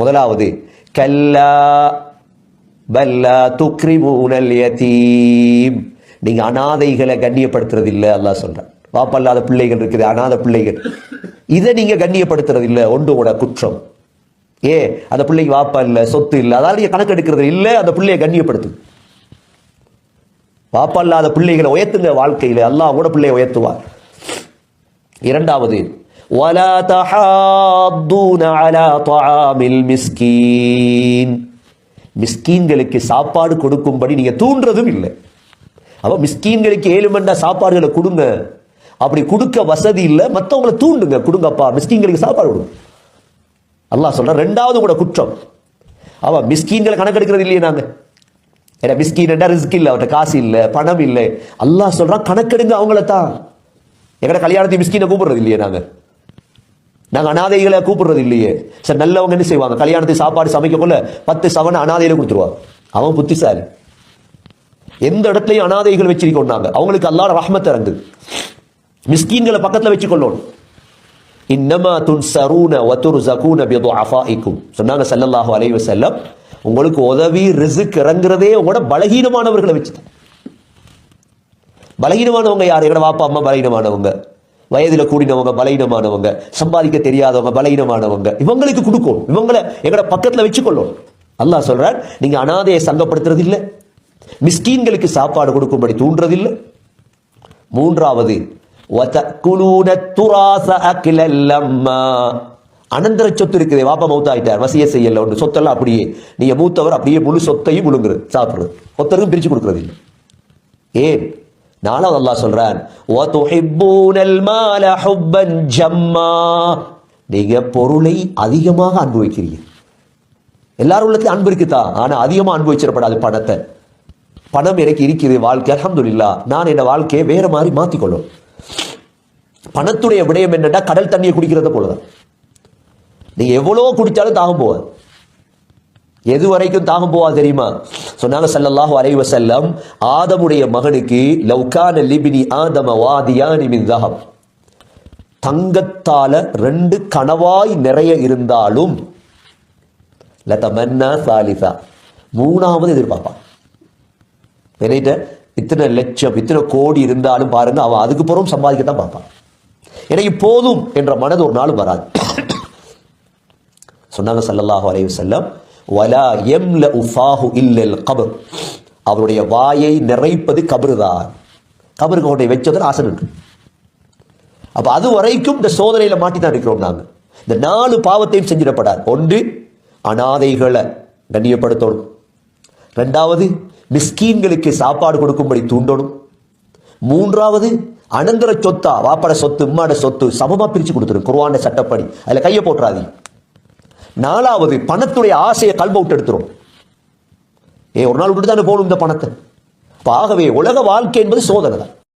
முதலாவது கல்லா பல்லா துக்ரிமூனல் யதீம். நீங்க அனாதைகளை கண்ணியப்படுத்துறது இல்லை அல்லாஹ் சொல்றான். வாப்பல்லாத பிள்ளைகள் இருக்குது அனாத பிள்ளைகள். இதை நீங்க கண்ணியப்படுத்துறது இல்லை ஒன்று கூட குற்றம். ஏ அந்த பிள்ளைக்கு வாப்பா இல்லை சொத்து இல்லை அதாவது நீங்க கணக்கு எடுக்கிறது அந்த பிள்ளையை கண்ணியப்படுத்து. வாப்பா இல்லாத பிள்ளைகளை உயர்த்துங்க வாழ்க்கையில் அல்லாஹ் கூட பிள்ளையை உயர்த்துவார். இரண்டாவது ولا تحاضون على طعام المسكين மிஸ்கீன்களுக்கு சாப்பாடு கொடுக்கும்படி நீங்க தூண்டுறதும் இல்லை அப்ப மிஸ்கீன்களுக்கு ஏழு மணி நேரம் சாப்பாடுகளை கொடுங்க அப்படி கொடுக்க வசதி இல்லை மற்றவங்களை தூண்டுங்க கொடுங்கப்பா மிஸ்கீன்களுக்கு சாப்பாடு கொடுங்க அல்லாஹ் சொல்ற ரெண்டாவது கூட குற்றம் அவ மிஸ்கீன்களை கணக்கெடுக்கிறது இல்லையே நாங்க ஏன்னா மிஸ்கீன் ரிஸ்க் இல்லை அவர்கிட்ட காசு இல்லை பணம் இல்லை அல்லாஹ் சொல்றான் கணக்கெடுங்க அவங்கள தான் எங்கட கல்யாணத்தை மிஸ்கீனை கூப்பிடுறது இல்லையே நாங்க நாங்கள் அனாதைகளை கூப்பிடுறது இல்லையே. சரி நல்லவங்க என்ன செய்வாங்க? கல்யாணத்துக்கு சாப்பாடு சமைக்க கொள்ள பத்து சவனை அனாதையில கொடுத்துருவாங்க. அவன் புத்திசாலி. எந்த இடத்துலையும் அனாதைகள் வச்சிருக்கோம் அவங்களுக்கு அல்லாட ரஹ்மத் இறங்கு மிஸ்கீன்களை பக்கத்துல வச்சுக்கொள்ளணும். இன்னமா துன்சரூன வதுர்ஸகூன பிதுஅஃபாஇக்கும். சொன்னாங்க ஸல்லல்லாஹு அலைவ செல்லம் உங்களுக்கு உதவி ரிசுக் இறங்குறதே உங்களோட பலகீனமானவர்களை வச்சுதான். பலகீனமானவங்க யார்? எங்களோட வாப்பா அம்மா பலகீனமானவங்க. வயதில் கூடினவங்க பலகீனமானவங்க சம்பாதிக்க தெரியாதவங்க பலகீனமானவங்க இவங்களுக்கு கொடுக்கும் இவங்களை எங்களோட பக்கத்தில் வச்சுக்கொள்ளும் அல்லாஹ் சொல்றார் நீங்க அனாதையை சங்கப்படுத்துறது இல்லை மிஸ்கீன்களுக்கு சாப்பாடு கொடுக்கும்படி தூண்டுறது இல்லை மூன்றாவது அனந்தர சொத்து இருக்குது. வாப்பா மௌத்த ஆயிட்டார் வசிய செய்யல ஒன்று. சொத்தெல்லாம் அப்படியே. நீங்க மூத்தவர் அப்படியே முழு சொத்தையும் முழுங்குறது சாப்பிடுறது. ஒத்தருக்கும் பிரிச்சு கொடுக்கறது இல்லை ஏன்? நாலாவது அல்லாஹ் சொல்றான் நீங்க பொருளை அதிகமாக அனுபவிக்கிறீங்க எல்லாரும் உள்ளத்தையும் அன்பு இருக்குதா? ஆனால் அதிகமாக அனுபவிச்சிடப்படாது பணத்தை. பணம் எனக்கு இருக்கிறது வாழ்க்கை அலமதுல்லா நான் என் வாழ்க்கையை வேற மாதிரி மாற்றிக்கொள்ளும் பணத்துடைய விடயம் என்னென்னா கடல் தண்ணியை குடிக்கிறத போலதான். நீங்க எவ்வளோ குடித்தாலும் தாகம் போவாது எது வரைக்கும் தாகம் போவா தெரியுமா? சொன்னாங்க சல்லல்லாஹு அலைவ செல்லம் ஆதமுடைய மகனுக்கு லவ்கான லிபினி ஆதம வாதியானி மின் தங்கத்தால ரெண்டு கனவாய் நிறைய இருந்தாலும் லதமன்னா சாலிசா. மூணாவது எதிர்பார்ப்பான். நினைட்ட இத்தனை லட்சம் இத்தனை கோடி இருந்தாலும் பாருங்க அவன் அதுக்கு பிறகும் சம்பாதிக்கத்தான் பார்ப்பான். எனக்கு போதும் என்ற மனது ஒரு நாள் வராது. சொன்னாங்க சல்லல்லாஹு அலைஹி செல்லம் வலா எம்ல உஃபாஹு இல்லல் கபர். அவருடைய வாயை நிறைப்பது கபருதான். கபருக்கு அவருடைய வச்சதில் ஆசை அப்போ அது வரைக்கும் இந்த சோதனையில் மாட்டி தான் இருக்கிறோம் நாங்கள் இந்த நாலு பாவத்தையும் செஞ்சிடப்படாது. ஒன்று அனாதைகளை கண்ணியப்படுத்தணும். ரெண்டாவது மிஸ்கீன்களுக்கு சாப்பாடு கொடுக்கும்படி தூண்டணும். மூன்றாவது அனந்தர சொத்தா வாப்பட சொத்து உம்மாட சொத்து சமமாக பிரித்து கொடுத்துரும் குருவான சட்டப்படி. அதில் கையை போட்டுறாதீங்க நாலாவது பணத்துடைய ஆசையை கல்வ விட்டு எடுத்துரும். ஏ ஒரு நாள் விட்டு தானே போகணும் இந்த பணத்தை? ஆகவே உலக வாழ்க்கை என்பது சோதனை தான்